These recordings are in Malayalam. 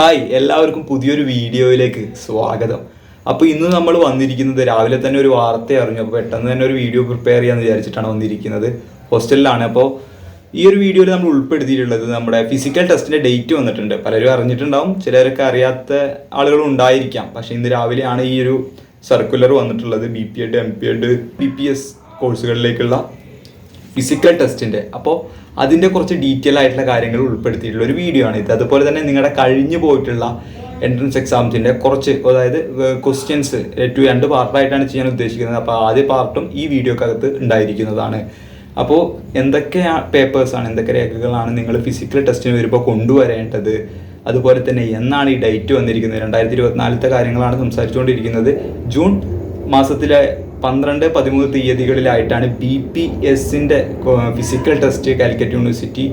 ഹായ് എല്ലാവർക്കും പുതിയൊരു വീഡിയോയിലേക്ക് സ്വാഗതം. അപ്പോൾ ഇന്ന് നമ്മൾ വന്നിരിക്കുന്നത് രാവിലെ തന്നെ ഒരു വാർത്ത അറിഞ്ഞു. അപ്പോൾ പെട്ടെന്ന് തന്നെ ഒരു വീഡിയോ പ്രിപ്പയർ ചെയ്യാമെന്ന് വിചാരിച്ചിട്ടാണ് വന്നിരിക്കുന്നത്. ഹോസ്റ്റലിലാണ്. അപ്പോൾ ഈ ഒരു വീഡിയോയിൽ നമ്മൾ ഉൾപ്പെടുത്തിയിട്ടുള്ളത് നമ്മുടെ ഫിസിക്കൽ ടെസ്റ്റിന്റെ ഡേറ്റ് വന്നിട്ടുണ്ട്. പലരും അറിഞ്ഞിട്ടുണ്ടാവും ചിലരൊക്കെ അറിയാത്ത ആളുകളും ഉണ്ടായിരിക്കാം. പക്ഷേ ഇന്ന് രാവിലെയാണ് ഈ ഒരു സർക്കുലർ വന്നിട്ടുള്ളത്. B P Ed M P Ed B P S കോഴ്സുകളിലേക്കുള്ള physical ടെസ്റ്റിന്റെ അപ്പോൾ അതിന്റെ കുറച്ച് ഡീറ്റെയിൽ ആയിട്ടുള്ള കാര്യങ്ങൾ ഉൾപ്പെടുത്തിയിട്ടുള്ള ഒരു വീഡിയോ ആണ് ഇത്. അതുപോലെ തന്നെ നിങ്ങളുടെ കഴിഞ്ഞു പോയിട്ടുള്ള എൻട്രൻസ് എക്സാംസിന്റെ കുറച്ച് അതായത് ക്വസ്റ്റ്യൻസ് ടു രണ്ട് പാർട്ടായിട്ടാണ് ചെയ്യാൻ ഉദ്ദേശിക്കുന്നത്. അപ്പോൾ ആദ്യ പാർട്ടും ഈ വീഡിയോക്കകത്ത് ഉണ്ടായിരിക്കുന്നതാണ്. അപ്പോൾ എന്തൊക്കെ പേപ്പേഴ്സാണ് എന്തൊക്കെ രേഖകളാണ് നിങ്ങൾ ഫിസിക്കൽ ടെസ്റ്റിന് വരുമ്പോൾ കൊണ്ടുവരേണ്ടത്? അതുപോലെ തന്നെ എന്നാണ് ഈ ഡേറ്റ് വന്നിരിക്കുന്നത്? രണ്ടായിരത്തി ഇരുപത്തിനാലത്തെ കാര്യങ്ങളാണ് സംസാരിച്ചുകൊണ്ടിരിക്കുന്നത്. ജൂൺ മാസത്തിലെ പന്ത്രണ്ട് പതിമൂന്ന് തീയതികളിലായിട്ടാണ് ബി പി എസിന്റെ physical test Calicut university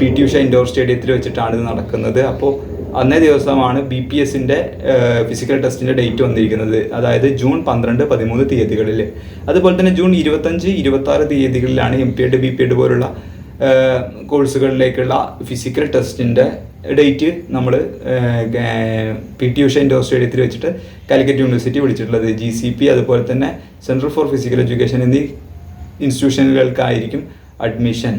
P T Usha indoor സ്റ്റേഡിയത്തിൽ വെച്ചിട്ടാണ് ഇത് നടക്കുന്നത്. അപ്പോൾ അന്നേ ദിവസമാണ് ബി പി എസിന്റെ ഫിസിക്കൽ ടെസ്റ്റിന്റെ ഡേറ്റ് വന്നിരിക്കുന്നത്. അതായത് ജൂൺ പന്ത്രണ്ട് പതിമൂന്ന് തീയതികളിൽ അതുപോലെ തന്നെ ജൂൺ ഇരുപത്തഞ്ച് ഇരുപത്തി ആറ് തീയതികളിലാണ് M P Ed B P Ed പോലുള്ള കോഴ്സുകളിലേക്കുള്ള ഫിസിക്കൽ ടെസ്റ്റിന്റെ ഡേറ്റ് നമ്മൾ പി ടി ഉഷ ഇൻഡോർ വെച്ചിട്ട് കാലിക്കറ്റ് യൂണിവേഴ്സിറ്റി വിളിച്ചിട്ടുള്ളത് ജി സി പി അതുപോലെ തന്നെ സെന്റർ ഫോർ ഫിസിക്കൽ എഡ്യൂക്കേഷൻ എന്നീ ഇൻസ്റ്റിറ്റ്യൂഷനുകൾക്കായിരിക്കും admission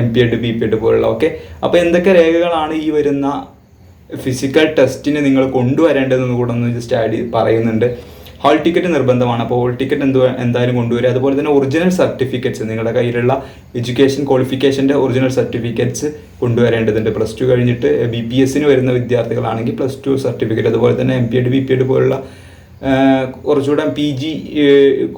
M P Ed B P Ed പോലുള്ള. ഓക്കെ അപ്പോൾ എന്തൊക്കെ രേഖകളാണ് ഈ വരുന്ന ഫിസിക്കൽ ടെസ്റ്റിന് നിങ്ങൾ കൊണ്ടുവരേണ്ടതെന്ന് കൂടെ ഒന്ന് ജസ്റ്റ് ആഡ് പറയുന്നുണ്ട്. ഹാൾ ടിക്കറ്റ് നിർബന്ധമാണ്. അപ്പോൾ ഹോൾ ടിക്കറ്റ് എന്ത് എന്തായാലും കൊണ്ടുവരിക. അതുപോലെ തന്നെ ഒറിജിനൽ സർട്ടിഫിക്കറ്റ്സ് നിങ്ങളുടെ കയ്യിലുള്ള എഡ്യൂക്കേഷൻ ക്വാളിഫിക്കേഷന്റെ ഒറിജിനൽ സർട്ടിഫിക്കറ്റ്സ് കൊണ്ടുവരേണ്ടതുണ്ട്. പ്ലസ് ടു കഴിഞ്ഞിട്ട് ബി പി എസിന് വരുന്ന വിദ്യാർത്ഥികളാണെങ്കിൽ പ്ലസ് ടു സർട്ടിഫിക്കറ്റ് അതുപോലെ തന്നെ M P Ed B P Ed പോലുള്ള കുറച്ചുകൂടെ പി ജി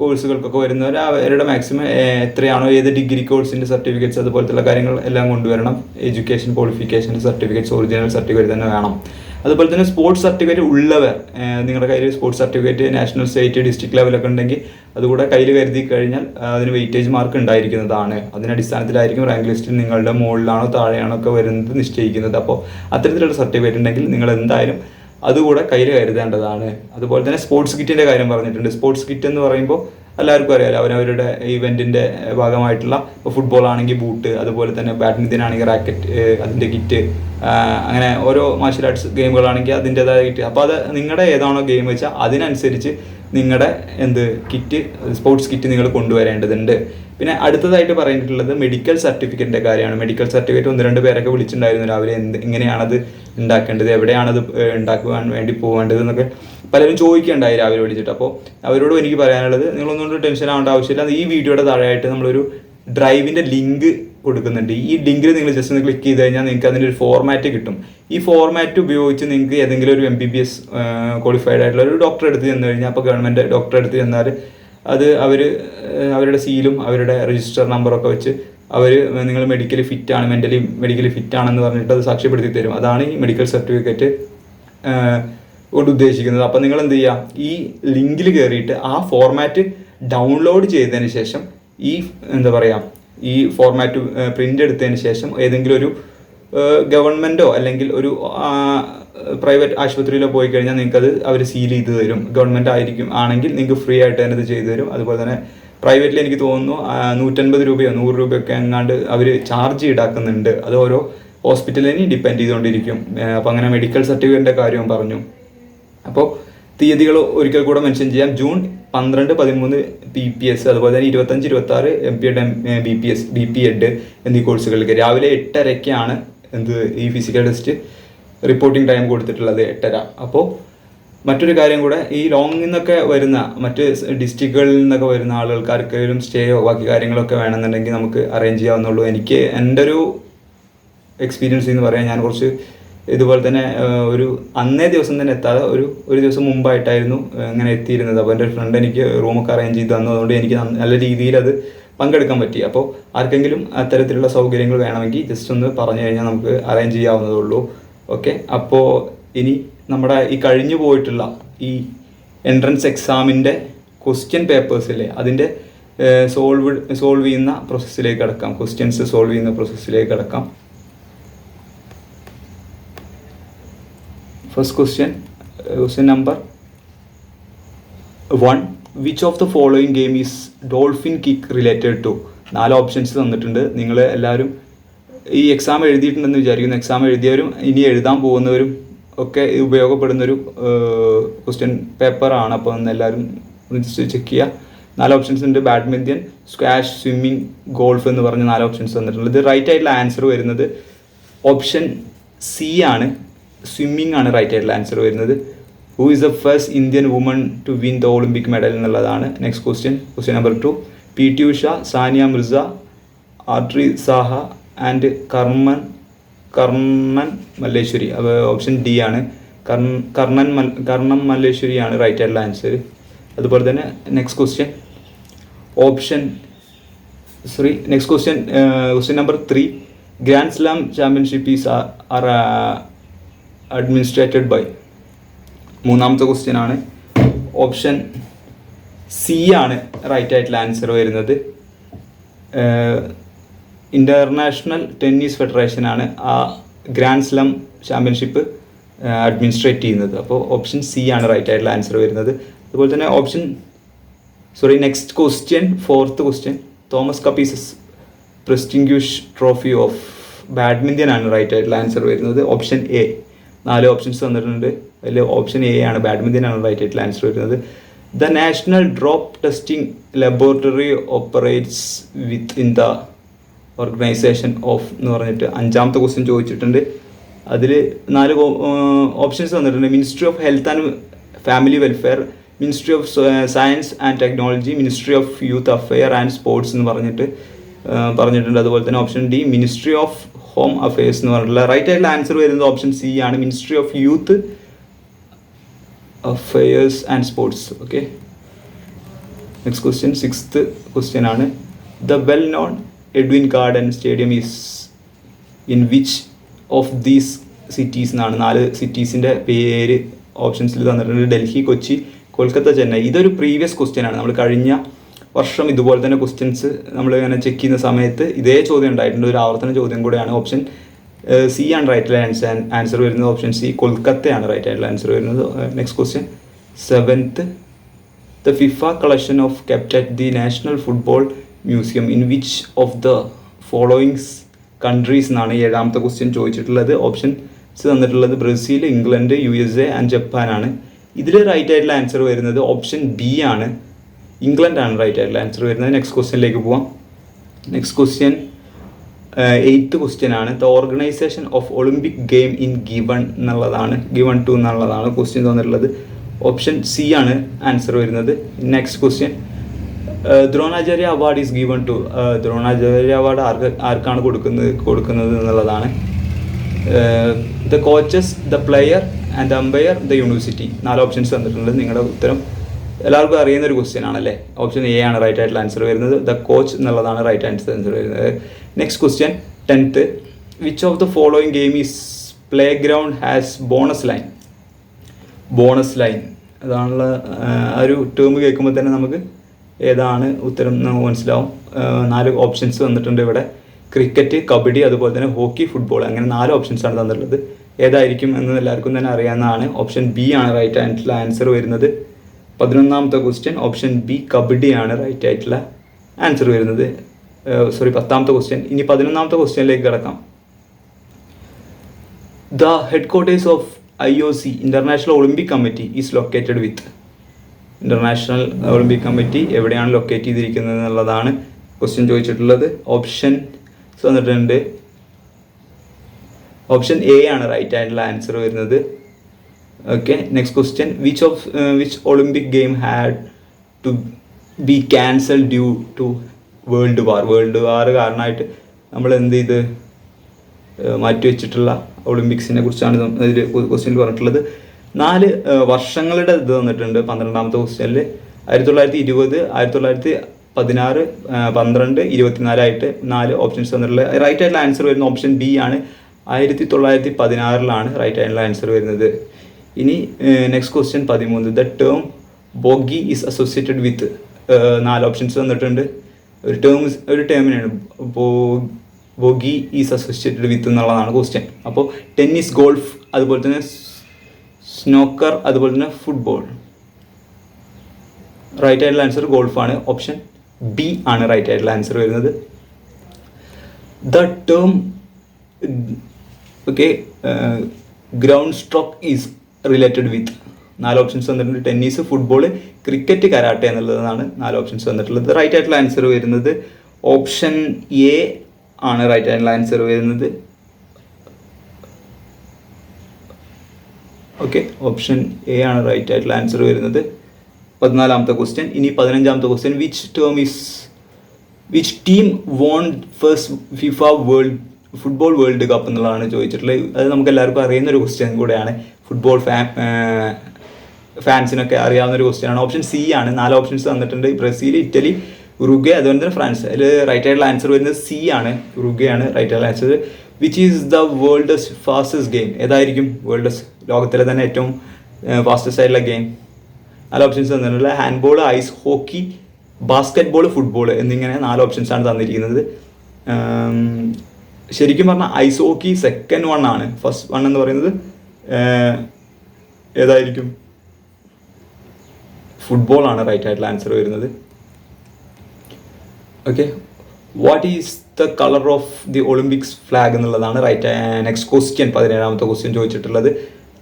കോഴ്സുകൾക്കൊക്കെ വരുന്നവർ അവരുടെ മാക്സിമം എത്രയാണോ ഏത് ഡിഗ്രി കോഴ്സിന്റെ സർട്ടിഫിക്കറ്റ്സ് അതുപോലത്തുള്ള കാര്യങ്ങൾ എല്ലാം കൊണ്ടുവരണം. എഡ്യൂക്കേഷൻ ക്വാളിഫിക്കേഷന്റെ സർട്ടിഫിക്കറ്റ്സ് ഒറിജിനൽ സർട്ടിഫിക്കറ്റ് തന്നെ വേണം. അതുപോലെ തന്നെ സ്പോർട്സ് സർട്ടിഫിക്കറ്റ് ഉള്ളവർ നിങ്ങളുടെ കയ്യിൽ sports certificate national state district ലെവലൊക്കെ ഉണ്ടെങ്കിൽ അതുകൂടെ കയ്യിൽ കരുതി കഴിഞ്ഞാൽ അതിന് വെയിറ്റേജ് മാർക്ക് ഉണ്ടായിരിക്കുന്നതാണ്. അതിന്റെ അടിസ്ഥാനത്തിലായിരിക്കും റാങ്ക് ലിസ്റ്റിൽ നിങ്ങളുടെ മുകളിലാണോ താഴെയാണോ ഒക്കെ വരുന്നത് നിശ്ചയിക്കുന്നത്. അപ്പോൾ അത്തരത്തിലുള്ള സർട്ടിഫിക്കറ്റ് ഉണ്ടെങ്കിൽ നിങ്ങൾ എന്തായാലും അതുകൂടെ കയ്യിൽ കരുതേണ്ടതാണ്. അതുപോലെ തന്നെ സ്പോർട്സ് കിറ്റിന്റെ കാര്യം പറഞ്ഞിട്ടുണ്ട്. സ്പോർട്സ് കിറ്റ് എന്ന് പറയുമ്പോൾ എല്ലാവർക്കും അറിയാലോ അവരവരുടെ ഇവന്റിന്റെ ഭാഗമായിട്ടുള്ള ഫുട്ബോൾ ആണെങ്കിൽ ബൂട്ട് അതുപോലെ തന്നെ ബാഡ്മിന്റൺ ആണെങ്കിൽ റാക്കറ്റ് അതിന്റെ കിറ്റ് അങ്ങനെ ഓരോ മാർഷൽ ആർട്സ് ഗെയിമുകളാണെങ്കിൽ അതിന്റെതായ കിറ്റ് അപ്പോൾ അത് നിങ്ങളുടെ ഏതാണോ ഗെയിം വെച്ചാൽ അതിനനുസരിച്ച് നിങ്ങളുടെ എന്ത് കിറ്റ് സ്പോർട്സ് കിറ്റ് നിങ്ങൾ കൊണ്ടുവരേണ്ടതുണ്ട്. പിന്നെ അടുത്തതായിട്ട് പറഞ്ഞിട്ടുള്ളത് മെഡിക്കൽ സർട്ടിഫിക്കറ്റിന്റെ കാര്യമാണ്. മെഡിക്കൽ സർട്ടിഫിക്കറ്റ് ഒന്ന് രണ്ട് പേരൊക്കെ വിളിച്ചിട്ടുണ്ടായിരുന്നു രാവിലെ എന്ത് എങ്ങനെയാണത് ഉണ്ടാക്കേണ്ടത് എവിടെയാണത് ഉണ്ടാക്കുവാൻ വേണ്ടി പോകേണ്ടത് എന്നൊക്കെ പലരും ചോദിക്കുകയുണ്ടായി രാവിലെ വിളിച്ചിട്ട്. അപ്പോൾ അവരോട് എനിക്ക് പറയാനുള്ളത് നിങ്ങളൊന്നുകൊണ്ട് ടെൻഷൻ ആവേണ്ട ആവശ്യമില്ല. ഈ വീഡിയോയുടെ താഴെയായിട്ട് നമ്മളൊരു ഡ്രൈവിന്റെ ലിങ്ക് കൊടുക്കുന്നുണ്ട്. ഈ ലിങ്കിൽ നിങ്ങൾ ജസ്റ്റ് ഒന്ന് ക്ലിക്ക് ചെയ്ത് കഴിഞ്ഞാൽ നിങ്ങൾക്ക് അതിന്റെ ഒരു ഫോർമാറ്റ് കിട്ടും. ഈ ഫോർമാറ്റ് ഉപയോഗിച്ച് നിങ്ങൾക്ക് ഏതെങ്കിലും ഒരു M B B S qualified ആയിട്ടുള്ള ഒരു ഡോക്ടറെ എടുത്ത് ചെന്ന് കഴിഞ്ഞാൽ അപ്പോൾ ഗവൺമെന്റ് ഡോക്ടറെ എടുത്ത് ചെന്നാൽ അത് അവർ അവരുടെ സീലും അവരുടെ രജിസ്റ്റർ നമ്പറൊക്കെ വെച്ച് അവർ നിങ്ങൾ മെഡിക്കലി ഫിറ്റ് ആണ് മെന്റലി മെഡിക്കലി ഫിറ്റ് ആണെന്ന് പറഞ്ഞിട്ട് അത് സാക്ഷ്യപ്പെടുത്തി തരും. അതാണ് ഈ മെഡിക്കൽ സർട്ടിഫിക്കറ്റ് കൊണ്ട് ഉദ്ദേശിക്കുന്നത്. അപ്പോൾ നിങ്ങൾ എന്ത് ചെയ്യുക? ഈ ലിങ്കിൽ കയറിയിട്ട് ആ ഫോർമാറ്റ് ഡൗൺലോഡ് ചെയ്തതിന് ശേഷം ഈ എന്താ പറയുക ഈ ഫോർമാറ്റ് പ്രിന്റ് എടുത്തതിന് ശേഷം ഏതെങ്കിലും ഒരു ഗവൺമെന്റോ അല്ലെങ്കിൽ ഒരു പ്രൈവറ്റ് ആശുപത്രിയിലോ പോയി കഴിഞ്ഞാൽ നിങ്ങൾക്കത് അവർ സീൽ ചെയ്ത് തരും. ഗവൺമെന്റ് ആയിരിക്കും ആണെങ്കിൽ നിങ്ങൾക്ക് ഫ്രീ ആയിട്ട് തന്നെ ഇത് ചെയ്തു തരും. അതുപോലെ തന്നെ പ്രൈവറ്റിൽ എനിക്ക് തോന്നുന്നു നൂറ്റൻപത് രൂപയോ നൂറ് രൂപയൊക്കെ എങ്ങാണ്ട് അവർ ചാർജ് ഈടാക്കുന്നുണ്ട്. അത് ഓരോ ഹോസ്പിറ്റലിനെ ഡിപ്പെൻഡ് ചെയ്തുകൊണ്ടിരിക്കും. അപ്പോൾ അങ്ങനെ മെഡിക്കൽ സർട്ടിഫിക്കറ്റിന്റെ കാര്യവും പറഞ്ഞു. അപ്പോൾ തീയതികൾ ഒരിക്കൽ കൂടെ മെൻഷൻ ചെയ്യാം. ജൂൺ പന്ത്രണ്ട് പതിമൂന്ന് പി പി എസ് അതുപോലെ തന്നെ ഇരുപത്തഞ്ച് ഇരുപത്തി ആറ് M P Ed B P S B P Ed എന്നീ കോഴ്സുകൾക്ക് രാവിലെ എട്ടരയ്ക്കാണ് എന്ത് ഈ ഫിസിക്കൽ ടെസ്റ്റ് റിപ്പോർട്ടിംഗ് ടൈം കൊടുത്തിട്ടുള്ളത് എട്ടര. അപ്പോൾ മറ്റൊരു കാര്യം കൂടെ ഈ ലോങ്ങിൽ നിന്നൊക്കെ വരുന്ന മറ്റ് ഡിസ്ട്രിക്റ്റുകളിൽ നിന്നൊക്കെ വരുന്ന ആളുകൾക്ക് ആർക്കെങ്കിലും സ്റ്റേയോ ബാക്കി കാര്യങ്ങളൊക്കെ വേണമെന്നുണ്ടെങ്കിൽ നമുക്ക് അറേഞ്ച് ചെയ്യാവുന്നുള്ളൂ എനിക്ക് എന്റെ ഒരു എക്സ്പീരിയൻസ് എന്ന് പറയാൻ ഞാൻ കുറച്ച് ഇതുപോലെ തന്നെ ഒരു അന്നേ ദിവസം തന്നെ എത്താതെ ഒരു ഒരു ദിവസം മുമ്പായിട്ടായിരുന്നു ഇങ്ങനെ എത്തിയിരുന്നത്. അപ്പോൾ എന്റെ ഒരു ഫ്രണ്ട് എനിക്ക് റൂമൊക്കെ അറേഞ്ച് ചെയ്ത് തന്നു. അതുകൊണ്ട് എനിക്ക് നല്ല രീതിയിൽ അത് പങ്കെടുക്കാൻ പറ്റി. അപ്പോൾ ആർക്കെങ്കിലും അത്തരത്തിലുള്ള സൗകര്യങ്ങൾ വേണമെങ്കിൽ ജസ്റ്റ് ഒന്ന് പറഞ്ഞു കഴിഞ്ഞാൽ നമുക്ക് അറേഞ്ച് ചെയ്യാവുന്നതേ ഉള്ളൂ. ഓക്കെ അപ്പോൾ ഇനി നമ്മുടെ ഈ കഴിഞ്ഞു പോയിട്ടുള്ള ഈ എൻട്രൻസ് എക്സാമിന്റെ ക്വസ്റ്റ്യൻ പേപ്പേഴ്സില്ലേ അതിന്റെ സോൾവ് സോൾവ് ചെയ്യുന്ന പ്രോസസ്സിലേക്ക് കടക്കാം. ക്വസ്റ്റ്യൻസ് സോൾവ് ചെയ്യുന്ന പ്രോസസ്സിലേക്ക് കടക്കാം. First question question number one which of the following game is dolphin kick related to നാല് ഓപ്ഷൻസ് തന്നിട്ടുണ്ട്. നിങ്ങൾ എല്ലാവരും ഈ എക്സാം എഴുതിയിട്ടുണ്ടെന്ന് വിചാരിക്കുന്നു. എക്സാം എഴുതിയവരും ഇനി എഴുതാൻ പോകുന്നവരും ഒക്കെ ഉപയോഗപ്പെടുന്നൊരു ക്വസ്റ്റ്യൻ പേപ്പറാണ് അപ്പോൾ ഒന്ന് എല്ലാവരും ചെക്ക് ചെയ്യുക നാല് ഓപ്ഷൻസ് ഉണ്ട്. ബാഡ്മിന്റൺ സ്ക്വാഷ് സ്വിമ്മിങ് ഗോൾഫ് എന്ന് പറഞ്ഞ നാല് ഓപ്ഷൻസ് തന്നിട്ടുണ്ട്. ഇത് റൈറ്റ് ആയിട്ടുള്ള ആൻസർ വരുന്നത് ഓപ്ഷൻ സി ആണ്. സ്വിമ്മിങ് ആണ് റൈറ്റ് ആയിട്ടുള്ള ആൻസർ വരുന്നത്. Who is the first Indian woman to win the Olympic medal എന്നുള്ളതാണ് next question question number two P T Usha Sania Mirza ആട്രി Saha and കർമ്മൻ കർണൻ മല്ലേശ്വരി അപ്പോൾ ഓപ്ഷൻ ഡി ആണ്. കർണൻ മൽ കർണം മല്ലേശ്വരിയാണ് റൈറ്റ് ആയിട്ടുള്ള ആൻസർ അതുപോലെ തന്നെ next question option sorry next question question number three grand slam championship is are administered by മൂന്നാമത്തെ ക്വസ്റ്റ്യൻ ആണ്. ഓപ്ഷൻ സി ആണ് റൈറ്റ് ആയിട്ടുള്ള ആൻസർ വരുന്നത്. ഇന്റർനാഷണൽ ടെന്നീസ് ഫെഡറേഷൻ ആണ് ആ ഗ്രാൻഡ് സ്ലം ചാമ്പ്യൻഷിപ്പ് അഡ്മിനിസ്ട്രേറ്റ് ചെയ്യുന്നത്. അപ്പോൾ ഓപ്ഷൻ സി ആണ് റൈറ്റ് ആയിട്ടുള്ള ആൻസർ വരുന്നത്. അതുപോലെ തന്നെ option sorry next question fourth question Thomas cup is prestigious trophy of badminton ആണ് റൈറ്റ് ആയിട്ടുള്ള ആൻസർ വരുന്നത്. ഓപ്ഷൻ എ നാല് ഓപ്ഷൻസ് തന്നിട്ടുണ്ട്. അതിൽ ഓപ്ഷൻ എ ആണ് ബാഡ്മിന്റൺ ആണ് റൈറ്റ് ആയിട്ടുള്ള ആൻസർ വരുന്നത്. The national dope testing laboratory operates with in the organization of എന്ന് പറഞ്ഞിട്ട് അഞ്ചാമത്തെ ക്വസ്റ്റ്യൻ ചോദിച്ചിട്ടുണ്ട്. അതിൽ നാല് ഓപ്ഷൻസ് തന്നിട്ടുണ്ട്. Ministry of health and family welfare ministry of science and technology ministry of youth affair and sports എന്ന് പറഞ്ഞിട്ട് പറഞ്ഞിട്ടുണ്ട്. അതുപോലെ തന്നെ option D ministry of home affairs എന്ന് പറഞ്ഞിട്ടുള്ള റൈറ്റ് ആയിട്ടുള്ള ആൻസർ വരുന്നത് ഓപ്ഷൻ സി ആണ്. Ministry of youth affairs and sports okay next question sixth question ആണ്. The well known Edwin garden stadium is in which of these cities എന്നാണ്. നാല് സിറ്റീസിന്റെ പേര് ഓപ്ഷൻസിൽ തന്നിട്ടുണ്ട്. ഡൽഹി കൊച്ചി കൊൽക്കത്ത ചെന്നൈ. ഇതൊരു പ്രീവിയസ് ക്വസ്റ്റ്യൻ ആണ്. നമ്മൾ കഴിഞ്ഞ വർഷം ഇതുപോലെ തന്നെ ക്വസ്റ്റ്യൻസ് നമ്മൾ ഇങ്ങനെ ചെക്ക് ചെയ്യുന്ന സമയത്ത് ഇതേ ചോദ്യം ഉണ്ടായിട്ടുണ്ട്. ഒരു ആവർത്തന ചോദ്യം കൂടെയാണ് ഓപ്ഷൻ സി ആണ് റൈറ്റ് ആൻസർ ആൻസർ വരുന്നത് ഓപ്ഷൻ സി കൊൽക്കത്തയാണ് റൈറ്റ് ആയിട്ടുള്ള ആൻസർ വരുന്നത്. Next question seventh the FIFA collection of kept at the national football museum in which of the following countries എന്നാണ് ഏഴാമത്തെ ക്വസ്റ്റ്യൻ ചോദിച്ചിട്ടുള്ളത്. ഓപ്ഷൻസ് തന്നിട്ടുള്ളത് Brazil England U S A and ജപ്പാനാണ് ഇതിൽ റൈറ്റ് ആയിട്ടുള്ള ആൻസർ വരുന്നത് ഓപ്ഷൻ ബി ആണ്. ഇംഗ്ലണ്ട് ആണ് റൈറ്റ് ആയിട്ടുള്ള ആൻസർ വരുന്നത് നെക്സ്റ്റ് ക്വസ്റ്റ്യനിലേക്ക് പോവാം. നെക്സ്റ്റ് ക്വസ്റ്റ്യൻ എയ്ത്ത് ക്വസ്റ്റ്യൻ ആണ്. The organization of Olympic game in given എന്നുള്ളതാണ്. ഗിവൺ ടു എന്നുള്ളതാണ് ക്വസ്റ്റ്യൻ തന്നിട്ടുള്ളത്. ഓപ്ഷൻ സി ആണ് ആൻസർ വരുന്നത്. Next question Dronacharya award is given to Dronacharya award ആർക്ക് ആർക്കാണ് കൊടുക്കുന്നത് കൊടുക്കുന്നത് എന്നുള്ളതാണ്. The coaches the player and the umpire the university നാല് ഓപ്ഷൻസ് തന്നിട്ടുണ്ട് നിങ്ങളുടെ ഉത്തരം എല്ലാവർക്കും അറിയുന്ന ഒരു ക്വസ്റ്റ്യൻ ആണല്ലേ? ഓപ്ഷൻ എ ആണ് റൈറ്റ് ആയിട്ടുള്ള ആൻസർ വരുന്നത്. ദ കോച്ച് എന്നുള്ളതാണ് റൈറ്റ് ആൻസർ ആൻസർ വരുന്നത്. Next question tenth which of the following game is play ground has bonus line bonus line അതാണുള്ള ആ ഒരു ടേം കേൾക്കുമ്പോൾ തന്നെ നമുക്ക് ഏതാണ് ഉത്തരം നമുക്ക് മനസ്സിലാവും. നാല് ഓപ്ഷൻസ് വന്നിട്ടുണ്ട് ഇവിടെ. ക്രിക്കറ്റ് കബഡി അതുപോലെ തന്നെ ഹോക്കി ഫുട്ബോൾ അങ്ങനെ നാല് ഓപ്ഷൻസ് ആണ് തന്നിട്ടുള്ളത്. ഏതായിരിക്കും എന്ന് എല്ലാവർക്കും തന്നെ അറിയാവുന്നതാണ്. ഓപ്ഷൻ ബി ആണ് റൈറ്റ് ആയിട്ടുള്ള ആൻസർ വരുന്നത്. പതിനൊന്നാമത്തെ ക്വസ്റ്റ്യൻ ഓപ്ഷൻ ബി കബഡിയാണ് റൈറ്റ് ആയിട്ടുള്ള ആൻസർ വരുന്നത്. സോറി പത്താമത്തെ ക്വസ്റ്റ്യൻ ഇനി പതിനൊന്നാമത്തെ ക്വസ്റ്റ്യനിലേക്ക് കിടക്കാം. The headquarters of I O C international Olympic committee is located with international Olympic committee എവിടെയാണ് ലൊക്കേറ്റ് ചെയ്തിരിക്കുന്നത് എന്നുള്ളതാണ് ക്വസ്റ്റ്യൻ ചോദിച്ചിട്ടുള്ളത്. ഓപ്ഷൻ തന്നിട്ടുണ്ട് ഓപ്ഷൻ എ ആണ് റൈറ്റ് ആയിട്ടുള്ള ആൻസർ വരുന്നത്. Okay next question which of which Olympic game had to be cancel due to world war world war കാരണമായിട്ട് നമ്മൾ എന്ത് ചെയ്ത് മാറ്റിവെച്ചിട്ടുള്ള ഒളിമ്പിക്സിനെ കുറിച്ചാണ് ഇതിൽ ക്വസ്റ്റ്യനിൽ പറഞ്ഞിട്ടുള്ളത്. നാല് വർഷങ്ങളുടെ ഇത് തന്നിട്ടുണ്ട് പന്ത്രണ്ടാമത്തെ ക്വസ്റ്റ്യനിൽ ആയിരത്തി തൊള്ളായിരത്തി ഇരുപത് ആയിരത്തി തൊള്ളായിരത്തി പതിനാറ് പന്ത്രണ്ട് ഇരുപത്തിനാലായിട്ട് നാല് ഓപ്ഷൻസ് തന്നിട്ടുള്ള. റൈറ്റ് ആയിട്ടുള്ള ആൻസർ വരുന്ന ഓപ്ഷൻ ബി ആണ്. ആയിരത്തി തൊള്ളായിരത്തി പതിനാറിലാണ് റൈറ്റ് ആയിട്ടുള്ള ആൻസർ വരുന്നത്. ഇനി നെക്സ്റ്റ് ക്വസ്റ്റ്യൻ പതിമൂന്ന്. The term bogey is associated with നാല് ഓപ്ഷൻസ് തന്നിട്ടുണ്ട് ഒരു ടേം ഒരു ടേമിനാണ് ബോഗി ഈസ് അസോസിയേറ്റഡ് വിത്ത് എന്നുള്ളതാണ് ക്വസ്റ്റ്യൻ അപ്പോൾ ടെന്നീസ് ഗോൾഫ് അതുപോലെ തന്നെ സ്നോക്കർ അതുപോലെ തന്നെ ഫുട്ബോൾ റൈറ്റ് ആയിട്ടുള്ള ആൻസർ ഗോൾഫാണ് ഓപ്ഷൻ ബി ആണ് റൈറ്റ് ആയിട്ടുള്ള ആൻസർ വരുന്നത്. The term okay ground stroke is related with നാല് ഓപ്ഷൻസ് വന്നിട്ടുണ്ട്. ടെന്നീസ് ഫുട്ബോൾ ക്രിക്കറ്റ് കരാട്ടെ എന്നുള്ളതാണ് നാല് ഓപ്ഷൻസ് വന്നിട്ടുള്ളത്. റൈറ്റ് ആയിട്ടുള്ള ആൻസർ വരുന്നത് ഓപ്ഷൻ എ ആണ് റൈറ്റ് ആയിട്ടുള്ള ആൻസർ വരുന്നത്. ഓക്കെ ഓപ്ഷൻ എ ആണ് റൈറ്റ് ആയിട്ടുള്ള ആൻസർ വരുന്നത്. പതിനാലാമത്തെ ക്വസ്റ്റ്യൻ ഇനി പതിനഞ്ചാമത്തെ question which term is which team won first FIFA world football world cup എന്നുള്ളതാണ് ചോദിച്ചിട്ടുള്ളത്. അത് നമുക്ക് എല്ലാവർക്കും അറിയുന്ന ഒരു ക്വസ്റ്റ്യൻ കൂടെയാണ്. ഫുട്ബോൾ ഫാൻ ഫാൻസിനൊക്കെ അറിയാവുന്ന ഒരു ക്വസ്റ്റ്യൻ ആണ്. ഓപ്ഷൻ സി ആണ്. നാല് ഓപ്ഷൻസ് തന്നിട്ടുണ്ട്. ബ്രസീൽ ഇറ്റലി ഉറുഗെ അതുപോലെ തന്നെ ഫ്രാൻസ്. അതിൽ റൈറ്റ് ആയിട്ടുള്ള ആൻസർ വരുന്നത് സി ആണ്. ഉറുഗെ ആണ് റൈറ്റ് ആയിട്ടുള്ള answer which is the world's fastest game ഏതായിരിക്കും വേൾഡസ് ലോകത്തിലെ തന്നെ ഏറ്റവും ഫാസ്റ്റസ്റ്റ് ആയിട്ടുള്ള ഗെയിം നാല് ഓപ്ഷൻസ് തന്നിട്ടുള്ള handball ice hockey basketball football എന്നിങ്ങനെ നാല് ഓപ്ഷൻസ് ആണ് തന്നിരിക്കുന്നത്. ശരിക്കും പറഞ്ഞാൽ ഐസ് ഹോക്കി സെക്കൻഡ് വൺ ആണ്. ഫസ്റ്റ് വൺ എന്ന് പറയുന്നത് ഏതായിരിക്കും? ഫുട്ബോൾ ആണ് റൈറ്റ് ആയിട്ടുള്ള ആൻസർ വരുന്നത്. Okay what is the colour of the Olympics flag എന്നുള്ളതാണ് റൈറ്റ് നെക്സ്റ്റ് ക്വസ്റ്റ്യൻ പതിനേഴാമത്തെ ക്വസ്റ്റ്യൻ ചോദിച്ചിട്ടുള്ളത്.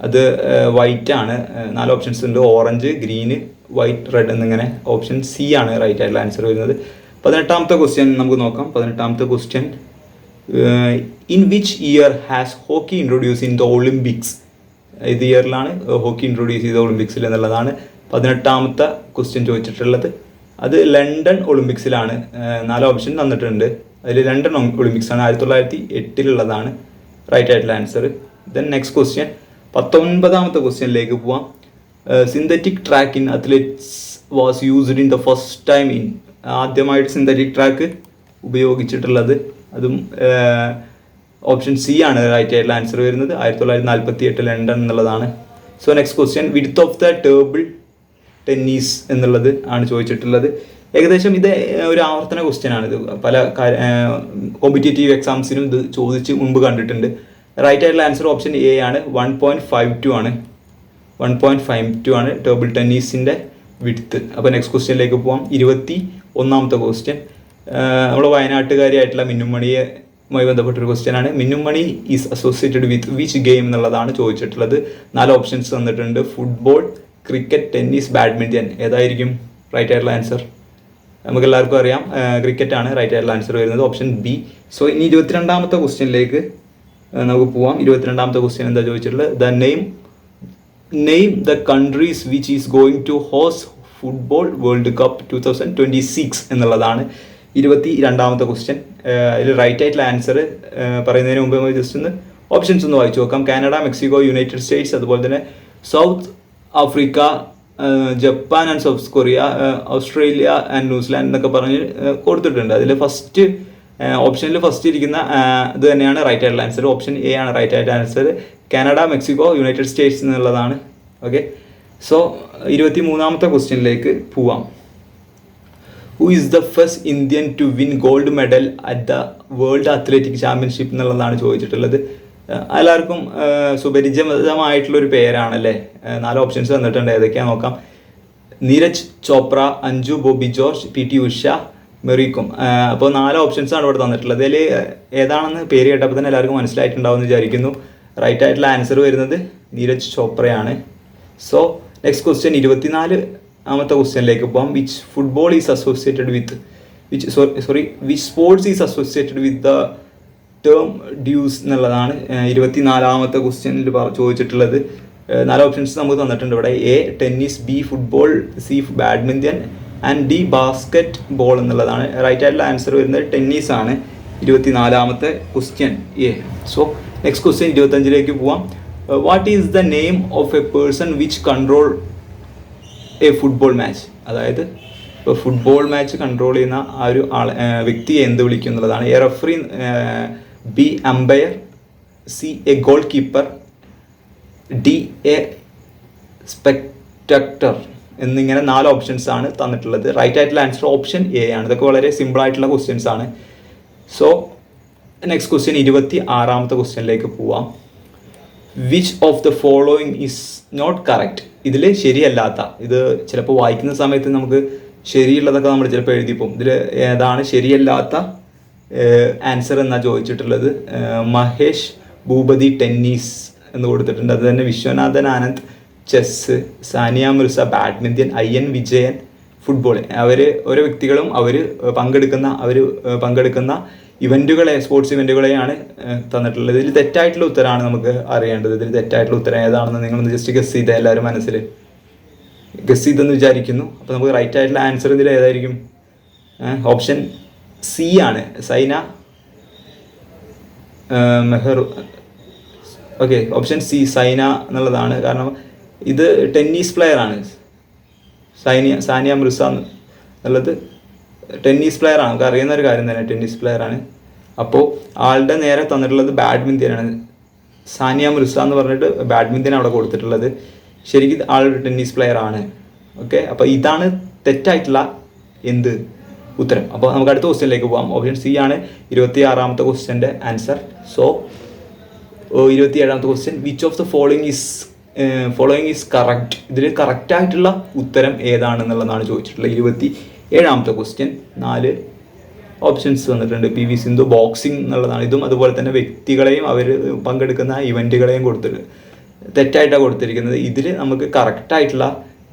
അത് വൈറ്റ് ആണ്. നാല് ഓപ്ഷൻസ് ഉണ്ട്. ഓറഞ്ച് ഗ്രീന് വൈറ്റ് റെഡ് എന്നിങ്ങനെ ഓപ്ഷൻ സി ആണ് റൈറ്റ് ആയിട്ടുള്ള ആൻസർ വരുന്നത്. പതിനെട്ടാമത്തെ ക്വസ്റ്റ്യൻ നമുക്ക് നോക്കാം. പതിനെട്ടാമത്തെ question in which year has hockey introduce in the Olympics ഇത് ഇയറിലാണ് ഹോക്കി ഇൻട്രൊഡ്യൂസ് ചെയ്ത ഒളിമ്പിക്സിൽ എന്നുള്ളതാണ് പതിനെട്ടാമത്തെ ക്വസ്റ്റ്യൻ ചോദിച്ചിട്ടുള്ളത്. അത് ലണ്ടൻ ഒളിമ്പിക്സിലാണ് നാല് ഓപ്ഷൻ തന്നിട്ടുണ്ട്. അതിൽ ലണ്ടൻ ഒളിമ്പിക്സ് ആണ് ആയിരത്തി തൊള്ളായിരത്തി എട്ടിലുള്ളതാണ് റൈറ്റ് ആയിട്ടുള്ള ആൻസർ ദെൻ നെക്സ്റ്റ് ക്വസ്റ്റ്യൻ പത്തൊൻപതാമത്തെ ക്വസ്റ്റ്യനിലേക്ക് പോവാം. Synthetic track in athletes was used in the first time in ആദ്യമായിട്ട് സിന്തറ്റിക് ട്രാക്ക് ഉപയോഗിച്ചിട്ടുള്ളത്. അതും ഓപ്ഷൻ സി ആണ് റൈറ്റ് ആയിട്ടുള്ള ആൻസർ വരുന്നത്. ആയിരത്തി തൊള്ളായിരത്തി നാൽപ്പത്തി എട്ട് ലണ്ടൻ എന്നുള്ളതാണ്. So next question width of the table tennis എന്നുള്ളത് ആണ് ചോദിച്ചിട്ടുള്ളത്. ഏകദേശം ഇത് ഒരു ആവർത്തന ക്വസ്റ്റ്യൻ ആണ്. ഇത് പല കോമ്പറ്റേറ്റീവ് എക്സാംസിനും ഇത് ചോദിച്ച് മുമ്പ് കണ്ടിട്ടുണ്ട്. റൈറ്റ് ആയിട്ടുള്ള ആൻസർ ഓപ്ഷൻ എ ആണ്. വൺ പോയിന്റ് ഫൈവ് ടു ആണ്. വൺ പോയിന്റ് ഫൈവ് ടു ആണ് ടേബിൾ ടെന്നീസിന്റെ വിഡ്ത്ത് അപ്പോൾ നെക്സ്റ്റ് ക്വസ്റ്റ്യനിലേക്ക് പോവാം. ഇരുപത്തി ഒന്നാമത്തെ ക്വസ്റ്റ്യൻ നമ്മൾ വയനാട്ടുകാരിയായിട്ടുള്ള മിന്നുമണിയുമായി ബന്ധപ്പെട്ടൊരു ക്വസ്റ്റ്യൻ ആണ്. Minnu Mani is associated with which game എന്നുള്ളതാണ് ചോദിച്ചിട്ടുള്ളത്. നാല് ഓപ്ഷൻസ് തന്നിട്ടുണ്ട്. ഫുട്ബോൾ ക്രിക്കറ്റ് ടെന്നീസ് ബാഡ്മിന്റൺ ഏതായിരിക്കും? റൈറ്റ് ആയിട്ടുള്ള ആൻസർ നമുക്ക് എല്ലാവർക്കും അറിയാം ക്രിക്കറ്റ് ആണ് റൈറ്റ് ആയിട്ടുള്ള ആൻസർ വരുന്നത്. ഓപ്ഷൻ ബി സോ ഇനി ഇരുപത്തിരണ്ടാമത്തെ ക്വസ്റ്റ്യനിലേക്ക് നമുക്ക് പോവാം. ഇരുപത്തിരണ്ടാമത്തെ ക്വസ്റ്റ്യൻ എന്താ ചോദിച്ചിട്ടുള്ളത്? The name name the countries which is going to host football world cup two thousand twenty six എന്നുള്ളതാണ്. ഇരുപത്തി രണ്ടാമത്തെ ക്വസ്റ്റ്യൻ അതിൽ റൈറ്റ് ആയിട്ടുള്ള ആൻസർ പറയുന്നതിന് മുമ്പ് നമുക്ക് ജസ്റ്റ് ഒന്ന് ഓപ്ഷൻസ് ഒന്ന് വായിച്ചു നോക്കാം. കാനഡ മെക്സിക്കോ യുണൈറ്റഡ് സ്റ്റേറ്റ്സ് അതുപോലെ തന്നെ South Africa Japan and South Korea Australia and New Zealand എന്നൊക്കെ പറഞ്ഞ് കൊടുത്തിട്ടുണ്ട്. അതിൽ ഫസ്റ്റ് ഓപ്ഷനിൽ ഫസ്റ്റ് ഇരിക്കുന്ന ഇത് തന്നെയാണ് റൈറ്റ് ആയിട്ടുള്ള ആൻസർ ഓപ്ഷൻ എ ആണ് റൈറ്റ് ആയിട്ട് answer Canada Mexico United States എന്നുള്ളതാണ്. ഓക്കെ സോ ഇരുപത്തി മൂന്നാമത്തെ ക്വസ്റ്റ്യനിലേക്ക് പോവാം. Who is the first Indian to win gold medal at the world athletic championship എന്നുള്ളതാണ് ചോദിച്ചിട്ടുള്ളത്. എല്ലാവർക്കും സുപരിചിതമായിട്ടുള്ളൊരു പേരാണല്ലേ? നാല് ഓപ്ഷൻസ് തന്നിട്ടുണ്ട്. ഏതൊക്കെയാ നോക്കാം. നീരജ് ചോപ്ര അഞ്ജു ബോബി ജോർജ് പി ടി ഉഷ മെറിക്കും. അപ്പോൾ നാല് ഓപ്ഷൻസ് ആണ് ഇവിടെ തന്നിട്ടുള്ളത്. അതിൽ ഏതാണെന്ന് പേര് കേട്ടപ്പോൾ തന്നെ എല്ലാവർക്കും മനസ്സിലായിട്ടുണ്ടാവും എന്ന് വിചാരിക്കുന്നു. റൈറ്റ് ആയിട്ടുള്ള ആൻസർ വരുന്നത് നീരജ് ചോപ്രയാണ്. സോ നെക്സ്റ്റ് ക്വസ്റ്റ്യൻ ഇരുപത്തിനാല് ആമത്തെ ക്വസ്റ്റ്യനിലേക്ക് പോകാം which football is associated with which sorry which sports is associated with the term deuce എന്നുള്ളതാണ് ഇരുപത്തി നാലാമത്തെ ക്വസ്റ്റ്യനിൽ ചോദിച്ചിട്ടുള്ളത്. നാല് ഓപ്ഷൻസ് നമുക്ക് തന്നിട്ടുണ്ട് ഇവിടെ. A tennis B football C badminton and D basketball എന്നുള്ളതാണ്. റൈറ്റ് ആയിട്ടുള്ള ആൻസർ വരുന്നത് ടെന്നീസ് ആണ്. ഇരുപത്തി നാലാമത്തെ question A so next question ഇരുപത്തഞ്ചിലേക്ക് പോവാം. What is the name of a person which control a football match അതായത് ഇപ്പോൾ ഫുട്ബോൾ മാച്ച് കൺട്രോൾ ചെയ്യുന്ന ആ ഒരു ആൾ വ്യക്തിയെ എന്ത് വിളിക്കും എന്നുള്ളതാണ്. A referee B umpire C a goalkeeper D a spectator എന്നിങ്ങനെ നാല് ഓപ്ഷൻസ് ആണ് തന്നിട്ടുള്ളത്. റൈറ്റ് ആയിട്ടുള്ള ആൻസർ ഓപ്ഷൻ എ ആണ്. ഇതൊക്കെ വളരെ സിമ്പിൾ ആയിട്ടുള്ള ക്വസ്റ്റ്യൻസ് ആണ്. സോ നെക്സ്റ്റ് ക്വസ്റ്റ്യൻ ഇരുപത്തി ആറാമത്തെ ക്വസ്റ്റ്യനിലേക്ക് പോവാം. Which of the following is not correct ഇതിൽ ശരിയല്ലാത്ത ഇത് ചിലപ്പോൾ വായിക്കുന്ന സമയത്ത് നമുക്ക് ശരിയുള്ളതൊക്കെ നമ്മൾ ചിലപ്പോൾ എഴുതിപ്പോവും ഇതിൽ ഏതാണ് ശരിയല്ലാത്ത ആൻസർ എന്നാണ് ചോദിച്ചിട്ടുള്ളത്? മഹേഷ് ഭൂപതി ടെന്നീസ് എന്ന് കൊടുത്തിട്ടുണ്ട്. അതുതന്നെ Viswanathan Anand chess Sania Mirza badminton I N Vijayan football. അവർ ഓരോ വ്യക്തികളും അവർ പങ്കെടുക്കുന്ന അവർ പങ്കെടുക്കുന്ന ഇവന്റുകളെ സ്പോർട്സ് ഇവന്റുകളെയാണ് തന്നിട്ടുള്ളത്. ഇതിൽ തെറ്റായിട്ടുള്ള ഉത്തരമാണ് നമുക്ക് അറിയേണ്ടത്. ഇതിൽ തെറ്റായിട്ടുള്ള ഉത്തരം ഏതാണെന്ന് നിങ്ങളൊന്ന് ജസ്റ്റ് ഗസ് ചെയ്ത എല്ലാവരും മനസ്സിൽ. ഗസ് ചെയ്തെന്ന് വിചാരിക്കുന്നു. അപ്പോൾ നമുക്ക് റൈറ്റ് ആയിട്ടുള്ള ആൻസർ ഇതിൽ ഏതായിരിക്കും? ഓപ്ഷൻ സി ആണ്. സൈന മെഹർ ഓക്കെ ഓപ്ഷൻ സി സൈന എന്നുള്ളതാണ്. കാരണം ഇത് ടെന്നീസ് പ്ലെയർ ആണ്. സൈനിയ സാനിയ മിർസ എന്നുള്ളത് ടെന്നീസ് പ്ലെയർ ആണ്. നമുക്ക് അറിയുന്ന ഒരു കാര്യം തന്നെ ടെന്നീസ് പ്ലെയർ ആണ്. അപ്പോൾ ആളുടെ നേരെ തന്നിട്ടുള്ളത് ബാഡ്മിന്റൺ ആണ്. സാനിയ മിർസ എന്ന് പറഞ്ഞിട്ട് ബാഡ്മിന്റൺ അവിടെ കൊടുത്തിട്ടുള്ളത്. ശരിക്കും ആളൊരു ടെന്നീസ് പ്ലെയർ ആണ്. ഓക്കെ അപ്പോൾ ഇതാണ് തെറ്റായിട്ടുള്ള എന്ത് ഉത്തരം. അപ്പോൾ നമുക്ക് അടുത്ത ക്വസ്റ്റ്യനിലേക്ക് പോകാം ഓപ്ഷൻ സി ആണ് ഇരുപത്തി ആറാമത്തെ ക്വസ്റ്റ്യന്റെ ആൻസർ സോ ഇരുപത്തി ഏഴാമത്തെ question which of the following is following is correct ഇതിൽ കറക്റ്റ് ആയിട്ടുള്ള ഉത്തരം ഏതാണെന്നുള്ളതാണ് ചോദിച്ചിട്ടുള്ളത്. ഇരുപത്തി ഏഴാമത്തെ ക്വസ്റ്റ്യൻ നാല് ഓപ്ഷൻസ് വന്നിട്ടുണ്ട്. പി വി സിന്ധു ബോക്സിംഗ് എന്നുള്ളതാണ്. ഇതും അതുപോലെ തന്നെ വ്യക്തികളെയും അവർ പങ്കെടുക്കുന്ന ഇവന്റുകളെയും കൊടുത്തിട്ട് തെറ്റായിട്ടാണ് കൊടുത്തിരിക്കുന്നത്. ഇതിൽ നമുക്ക് കറക്റ്റായിട്ടുള്ള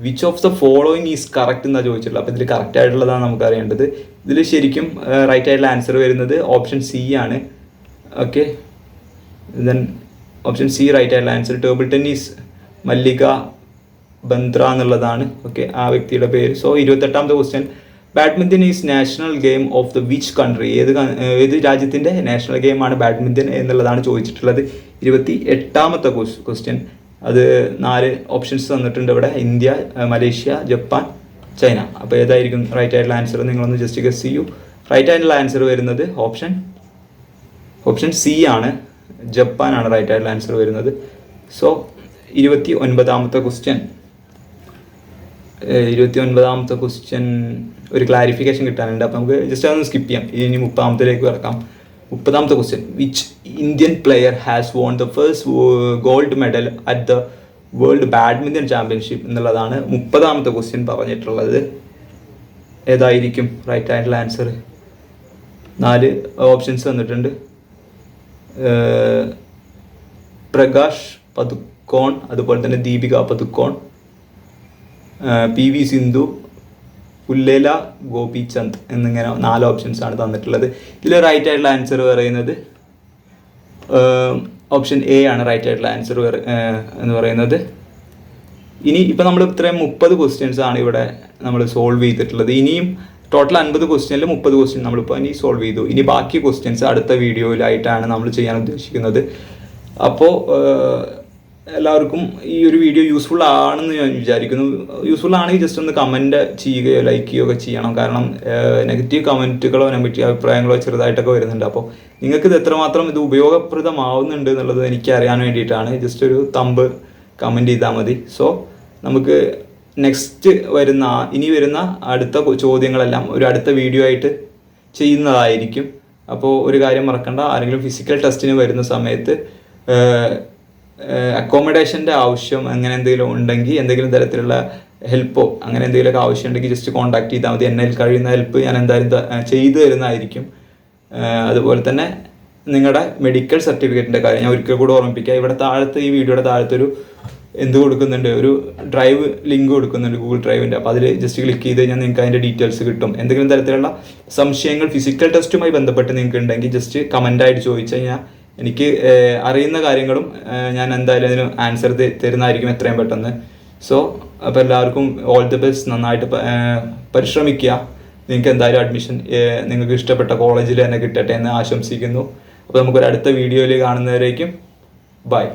which of the following is correct എന്നാണ് ചോദിച്ചിട്ടുള്ളത്. അപ്പോൾ ഇതിൽ കറക്റ്റ് ആയിട്ടുള്ളതാണ് നമുക്ക് അറിയേണ്ടത്. ഇതിൽ ശരിക്കും റൈറ്റ് ആയിട്ടുള്ള ആൻസർ വരുന്നത് ഓപ്ഷൻ സി ആണ്. Okay then option C right ആയിട്ടുള്ള answer table tennis Mallika Bandra എന്നുള്ളതാണ്. ഓക്കെ ആ വ്യക്തിയുടെ പേര്. So ഇരുപത്തെട്ടാമത്തെ question badminton is national game of the which country ഏത് ഏത് രാജ്യത്തിന്റെ നാഷണൽ ഗെയിമാണ് ബാഡ്മിന്റൺ എന്നുള്ളതാണ് ചോദിച്ചിട്ടുള്ളത്. ഇരുപത്തി എട്ടാമത്തെ ക്വസ്റ്റ്യൻ അത് നാല് ഓപ്ഷൻസ് തന്നിട്ടുണ്ട് ഇവിടെ. India Malaysia Japan China. അപ്പോൾ ഏതായിരിക്കും റൈറ്റ് ആയിട്ടുള്ള ആൻസർ നിങ്ങളൊന്ന് ജസ്റ്റ് ഗസ് ചെയ്യൂ. റൈറ്റ് ആയിട്ടുള്ള ആൻസർ വരുന്നത് ഓപ്ഷൻ ഓപ്ഷൻ സി ആണ്. ജപ്പാനാണ് റൈറ്റ് ആയിട്ടുള്ള ആൻസർ വരുന്നത്. സോ ഇരുപത്തി ഒൻപതാമത്തെ ക്വസ്റ്റ്യൻ ഇരുപത്തി ഒൻപതാമത്തെ ക്വസ്റ്റ്യൻ ഒരു ക്ലാരിഫിക്കേഷൻ കിട്ടാനുണ്ട്. അപ്പോൾ നമുക്ക് ജസ്റ്റ് അതൊന്ന് സ്കിപ്പ് ചെയ്യാം. ഇനി മുപ്പതാമത്തിലേക്ക് കിടക്കാം. മുപ്പതാമത്തെ question which Indian player has won the first gold medal at the world badminton championship എന്നുള്ളതാണ് മുപ്പതാമത്തെ ക്വസ്റ്റ്യൻ പറഞ്ഞിട്ടുള്ളത്. ഏതായിരിക്കും? റൈറ്റ് ആയിട്ടുള്ള ആൻസർ നാല് ഓപ്ഷൻസ് തന്നിട്ടുണ്ട്. പ്രകാശ് പതുക്കോൺ അതുപോലെ തന്നെ ദീപിക പതുക്കോൺ പി വി സിന്ധു പുല്ലേല ഗോപിചന്ദ് എന്നിങ്ങനെ നാല് ഓപ്ഷൻസ് ആണ് തന്നിട്ടുള്ളത്. ഇതിൽ റൈറ്റ് ആയിട്ടുള്ള ആൻസർ പറയുന്നത് ഓപ്ഷൻ എ ആണ് റൈറ്റ് ആയിട്ടുള്ള ആൻസർ എന്ന് പറയുന്നത്. ഇനി ഇപ്പം നമ്മൾ ഇത്രയും മുപ്പത് ക്വസ്റ്റ്യൻസ് ആണ് ഇവിടെ നമ്മൾ സോൾവ് ചെയ്തിട്ടുള്ളത്. ഇനിയും ടോട്ടൽ അൻപത് ക്വസ്റ്റ്യനിൽ മുപ്പത് ക്വസ്റ്റ്യൻ നമ്മളിപ്പോൾ ഇനി സോൾവ് ചെയ്തു. ഇനി ബാക്കി ക്വസ്റ്റ്യൻസ് അടുത്ത വീഡിയോയിലായിട്ടാണ് നമ്മൾ ചെയ്യാൻ ഉദ്ദേശിക്കുന്നത്. അപ്പോൾ എല്ലാവർക്കും ഈ ഒരു വീഡിയോ യൂസ്ഫുൾ ആണെന്ന് ഞാൻ വിചാരിക്കുന്നു. യൂസ്ഫുൾ ആണെങ്കിൽ ജസ്റ്റ് ഒന്ന് കമന്റ് ചെയ്യുകയോ ലൈക്ക് ചെയ്യുകയോ ഒക്കെ ചെയ്യണം. കാരണം നെഗറ്റീവ് കമന്റുകളോ നെഗറ്റീവ് അഭിപ്രായങ്ങളോ ചെറുതായിട്ടൊക്കെ വരുന്നുണ്ട്. അപ്പോൾ നിങ്ങൾക്ക് ഇത് എത്രമാത്രം ഇത് ഉപയോഗപ്രദമാവുന്നുണ്ട് എന്നുള്ളത് എനിക്ക് അറിയാൻ വേണ്ടിയിട്ടാണ്. ജസ്റ്റ് ഒരു തമ്പ് കമന്റ് ചെയ്താൽ മതി. സോ നമുക്ക് നെക്സ്റ്റ് വരുന്ന ഇനി വരുന്ന അടുത്ത ചോദ്യങ്ങളെല്ലാം ഒരു അടുത്ത വീഡിയോ ആയിട്ട് ചെയ്യുന്നതായിരിക്കും. അപ്പോൾ ഒരു കാര്യം മറക്കണ്ട. ആരെങ്കിലും ഫിസിക്കൽ ടെസ്റ്റിന് വരുന്ന സമയത്ത് അക്കോമഡേഷന്റെ ആവശ്യം അങ്ങനെ എന്തെങ്കിലും ഉണ്ടെങ്കിൽ എന്തെങ്കിലും തരത്തിലുള്ള ഹെൽപ്പോ അങ്ങനെ എന്തെങ്കിലുമൊക്കെ ആവശ്യം ഉണ്ടെങ്കിൽ ജസ്റ്റ് കോൺടാക്ട് ചെയ്താൽ മതി. എന്നാൽ കഴിയുന്ന ഹെൽപ്പ് ഞാൻ എന്തായാലും ചെയ്തു തരുന്നതായിരിക്കും. അതുപോലെ തന്നെ നിങ്ങളുടെ മെഡിക്കൽ സർട്ടിഫിക്കറ്റിന്റെ കാര്യം ഞാൻ ഒരിക്കൽ കൂടെ ഓർമ്മിപ്പിക്കുക ഇവിടെ താഴത്ത് ഈ വീഡിയോയുടെ താഴത്തൊരു എന്ത് കൊടുക്കുന്നുണ്ട്? ഒരു ഡ്രൈവ് ലിങ്ക് കൊടുക്കുന്നുണ്ട് ഗൂഗിൾ ഡ്രൈവിന്റെ അപ്പോൾ അതിൽ ജസ്റ്റ് ക്ലിക്ക് ചെയ്ത് കഴിഞ്ഞാൽ നിങ്ങൾക്ക് അതിന്റെ ഡീറ്റെയിൽസ് കിട്ടും. എന്തെങ്കിലും തരത്തിലുള്ള സംശയങ്ങൾ ഫിസിക്കൽ ടെസ്റ്റുമായി ബന്ധപ്പെട്ട് നിങ്ങൾക്ക് ഉണ്ടെങ്കിൽ ജസ്റ്റ് കമന്റായിട്ട് ചോദിച്ചു കഴിഞ്ഞാൽ എനിക്ക് അറിയുന്ന കാര്യങ്ങളും ഞാൻ എന്തായാലും അതിന് ആൻസർ തരുന്നതായിരിക്കും എത്രയും പെട്ടെന്ന്. സോ അപ്പോൾ എല്ലാവർക്കും ഓൾ ദി ബെസ്റ്റ് നന്നായിട്ട് പരിശ്രമിക്കുക. നിങ്ങൾക്ക് എന്തായാലും അഡ്മിഷൻ നിങ്ങൾക്ക് ഇഷ്ടപ്പെട്ട കോളേജിൽ തന്നെ കിട്ടട്ടെ എന്ന് ആശംസിക്കുന്നു. അപ്പോൾ നമുക്കൊരു അടുത്ത വീഡിയോയിൽ കാണുന്നവരേക്കും ബൈ